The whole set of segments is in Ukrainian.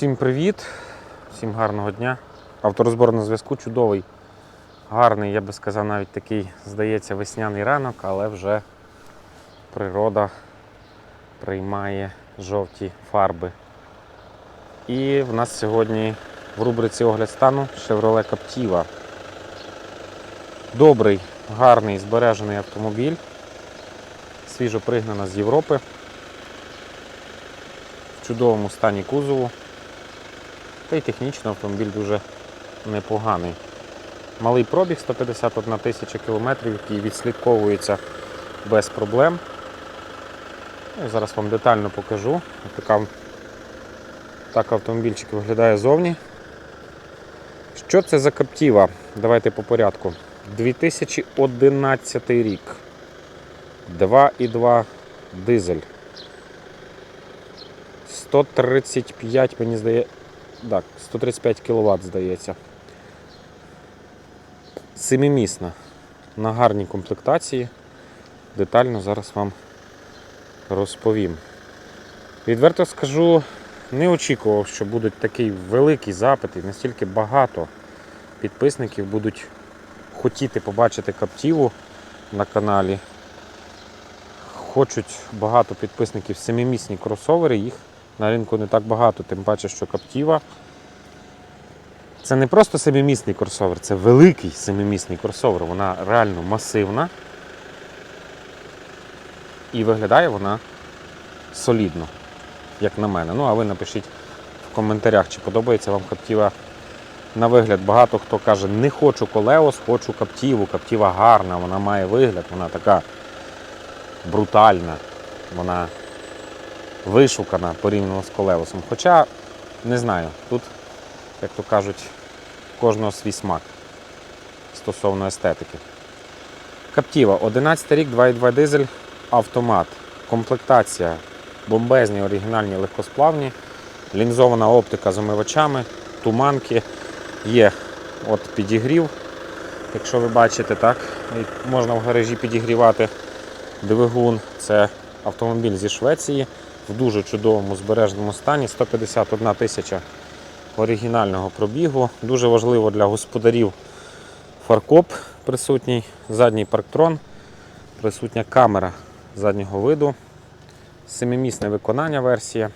Всім привіт, всім гарного дня. Авторозбор на зв'язку чудовий, гарний, я би сказав, навіть такий, здається, весняний ранок, але вже природа приймає жовті фарби. І в нас сьогодні в рубриці огляд стану Chevrolet Captiva. Добрий, гарний, збережений автомобіль. Свіжо пригнана з Європи. В чудовому стані кузову. Та й технічно автомобіль дуже непоганий. Малий пробіг 151 тисяча кілометрів, який відслідковується без проблем. Ну, і зараз вам детально покажу. Така, так автомобільчик виглядає зовні. Що це за Captiva? Давайте по порядку. 2011 рік. 2,2 дизель. 135, мені здається. Так, 135 кВт, здається. Семимісна. На гарній комплектації. Детально зараз вам розповім. Відверто скажу, не очікував, що будуть такий великий запит і настільки багато підписників будуть хотіти побачити Каптіву на каналі. Хочуть багато підписників семимісні кросовери, їх на ринку не так багато, тим паче, що Captiva це не просто семимісний кросовер, це великий семимісний кросовер. Вона реально масивна і виглядає вона солідно, як на мене. Ну, а ви напишіть в коментарях, чи подобається вам Captiva на вигляд. Багато хто каже, не хочу колеос, хочу Captiva. Captiva гарна, вона має вигляд, вона така брутальна, вона вишукана порівняно з колеосом. Хоча, не знаю, тут, як то кажуть, кожного свій смак стосовно естетики. Каптіва, 11 рік, 2,2 дизель, автомат. Комплектація, бомбезні, оригінальні, легкосплавні, лінзована оптика з омивачами, туманки. Є от підігрів, якщо ви бачите, так, можна в гаражі підігрівати двигун. Це автомобіль зі Швеції в дуже чудовому збереженому стані. 151 тисяча оригінального пробігу. Дуже важливо для господарів фаркоп присутній, задній парктрон, присутня камера заднього виду, семимісне виконання версія.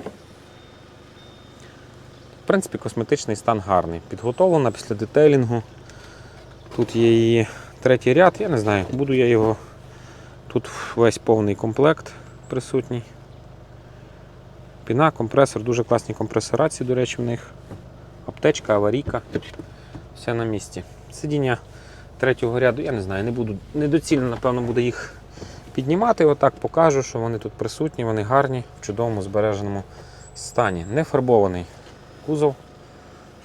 В принципі, косметичний стан гарний. Підготовлена після детейлінгу. Тут є її третій ряд, я не знаю, буду я його. Тут весь повний комплект присутній. Піна, компресор, дуже класні компресорації, до речі, в них. Аптечка, аварійка. Все на місці. Сидіння третього ряду, я не знаю, не буду недоцільно, напевно, буде їх піднімати. Отак покажу, що вони тут присутні, вони гарні, в чудовому збереженому стані. Не фарбований кузов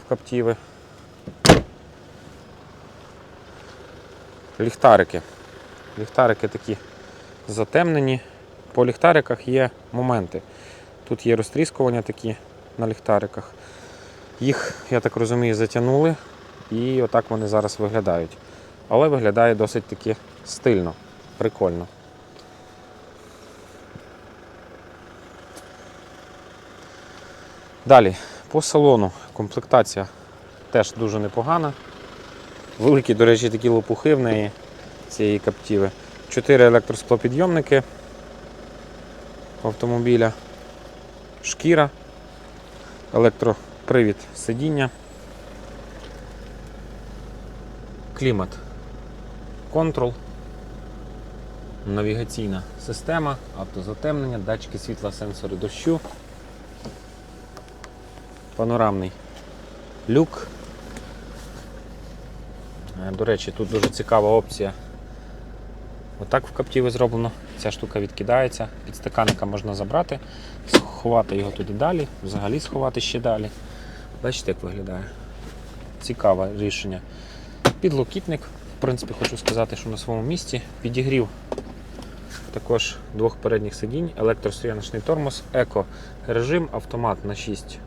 в каптіви. Ліхтарики. Ліхтарики такі затемнені. По ліхтариках є моменти. Тут є розтріскування такі на ліхтариках. Їх, я так розумію, затягнули і отак вони зараз виглядають. Але виглядає досить таки стильно, прикольно. Далі, по салону комплектація теж дуже непогана. Великі, до речі, такі лопухи в неї цієї каптіви. Чотири електросклопідйомники автомобіля, шкіра, електропривід сидіння, клімат, контрол, навігаційна система, автозатемнення, датчики світла, сенсори дощу, панорамний люк. Е, До речі, тут дуже цікава опція. Отак в каптіві зроблено. Ця штука відкидається, підстаканника можна забрати, сховати його туди далі, взагалі сховати ще далі. Бачите, як виглядає. Цікаве рішення. Підлокітник, в принципі, хочу сказати, що на своєму місці. Підігрів також двох передніх сидінь, електростояночний тормоз, еко режим, автомат на 6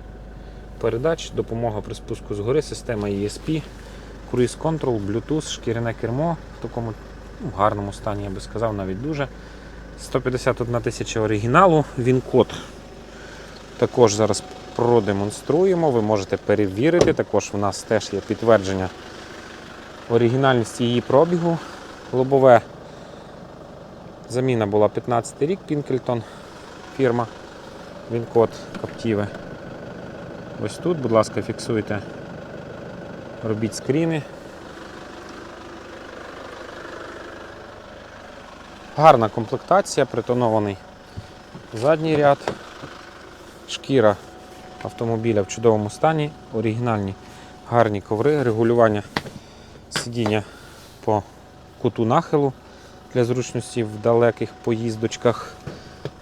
передач, допомога при спуску згори, система ESP, круїз контрол, Bluetooth, шкіряне кермо в такому ну, гарному стані, я би сказав, навіть дуже. 151 тисяча оригіналу, він код також зараз продемонструємо. Ви можете перевірити. Також в нас теж є підтвердження оригінальності її пробігу. Лобове заміна була 15 рік, Пінкельтон фірма. Він код Captiva. Ось тут, будь ласка, фіксуйте, робіть скріни. Гарна комплектація, притонований задній ряд, шкіра автомобіля в чудовому стані, оригінальні гарні коври, регулювання сидіння по куту нахилу для зручності в далеких поїздочках.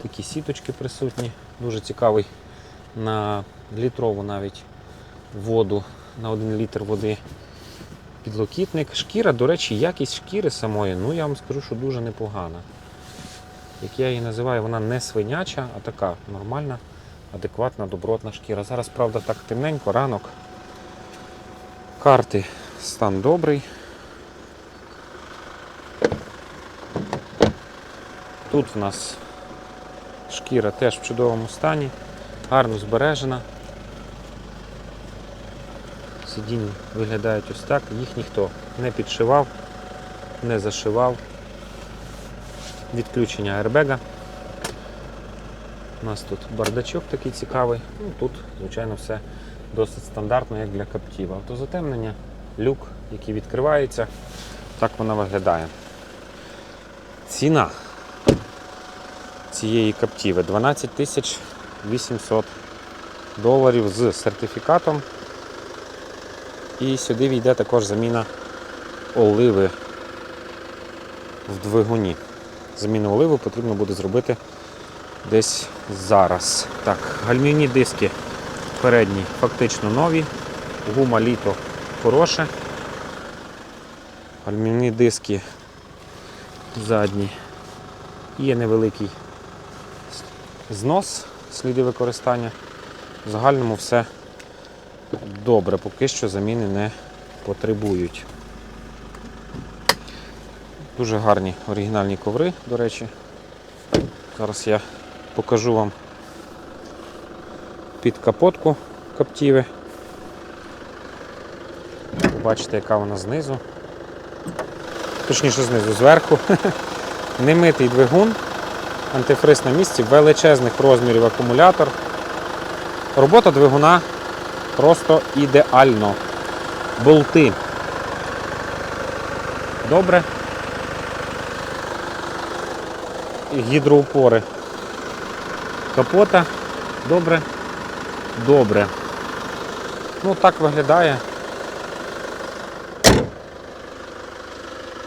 Такі сіточки присутні, дуже цікавий на літрову навіть воду, на один літр води підлокітник. Шкіра, до речі, якість шкіри самої, ну я вам скажу, що дуже непогана. Як я її називаю, вона не свиняча, а така нормальна, адекватна, добротна шкіра. Зараз, правда, так темненько, ранок. Карти стан добрий. Тут в нас шкіра теж в чудовому стані, гарно збережена. Сидіння виглядають ось так, їх ніхто не підшивав, не зашивав. Відключення аербега. У нас тут бардачок такий цікавий. Ну, тут, звичайно, все досить стандартно, як для каптів. Автозатемнення, люк, який відкривається. Так вона виглядає. Ціна цієї каптіви 12 тисяч 800 доларів з сертифікатом. І сюди війде також заміна оливи в двигуні. Заміну оливи потрібно буде зробити десь зараз. Так, гальмівні диски передні фактично нові. Гума літо хороше. Гальмівні диски задні. Є невеликий знос, сліди використання. В загальному все добре, поки що заміни не потребують. Дуже гарні оригінальні коври, до речі. Зараз я покажу вам під капотку каптіви. Побачите, яка вона знизу. Точніше знизу, зверху. Немитий двигун, антифриз на місці, величезних розмірів акумулятор. Робота двигуна просто ідеально. Болти. Добре. Гідроупори. Капота. Добре. Добре. Ну, так виглядає.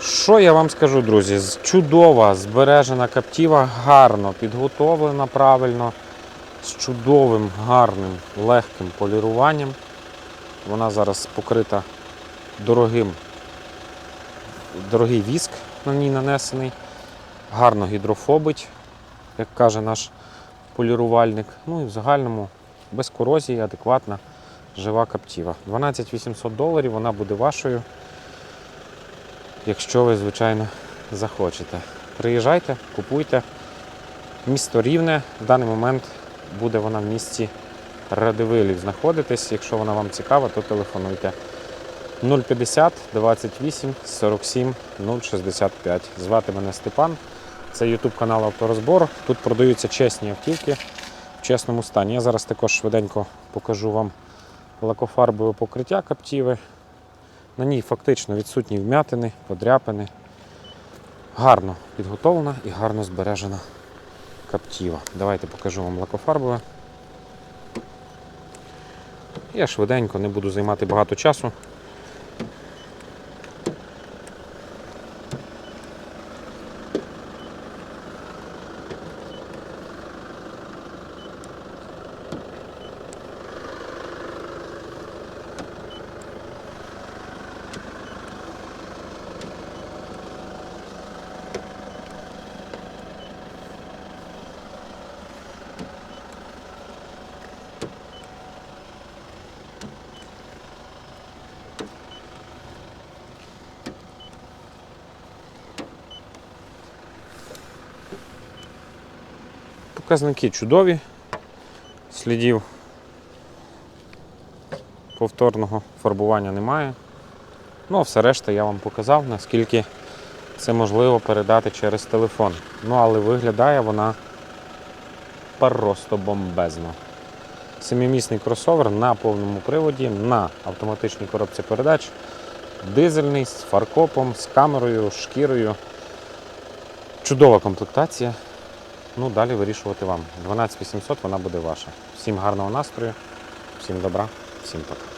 Що я вам скажу, друзі? Чудова, збережена каптіва, гарно підготовлена правильно, з чудовим, гарним, легким поліруванням. Вона зараз покрита дорогим, дорогий віск на ній нанесений, гарно гідрофобить, як каже наш полірувальник. Ну і в загальному без корозії, адекватна, жива каптіва. 12 800 доларів вона буде вашою якщо ви, звичайно, захочете. Приїжджайте, купуйте. Місто Рівне. В даний момент буде вона в місті Радивилів знаходитись. Якщо вона вам цікава, то телефонуйте. 050 28 47 065. Звати мене Степан. Це YouTube канал Авторозбор. Тут продаються чесні автівки в чесному стані. Я зараз також швиденько покажу вам лакофарбове покриття каптіви. На ній фактично відсутні вмятини, подряпини. Гарно підготовлена і гарно збережена каптіва. Давайте покажу вам лакофарбове. Я швиденько не буду займати багато часу. Показники чудові. Слідів повторного фарбування немає. Ну, а все решта я вам показав, наскільки це можливо передати через телефон. Ну, але виглядає вона просто бомбезно. Семимісний кросовер на повному приводі, на автоматичній коробці передач. Дизельний з фаркопом, з камерою, шкірою. Чудова комплектація. Ну, далі вирішувати вам. 12800 вона буде ваша. Всім гарного настрою, всім добра, всім пока.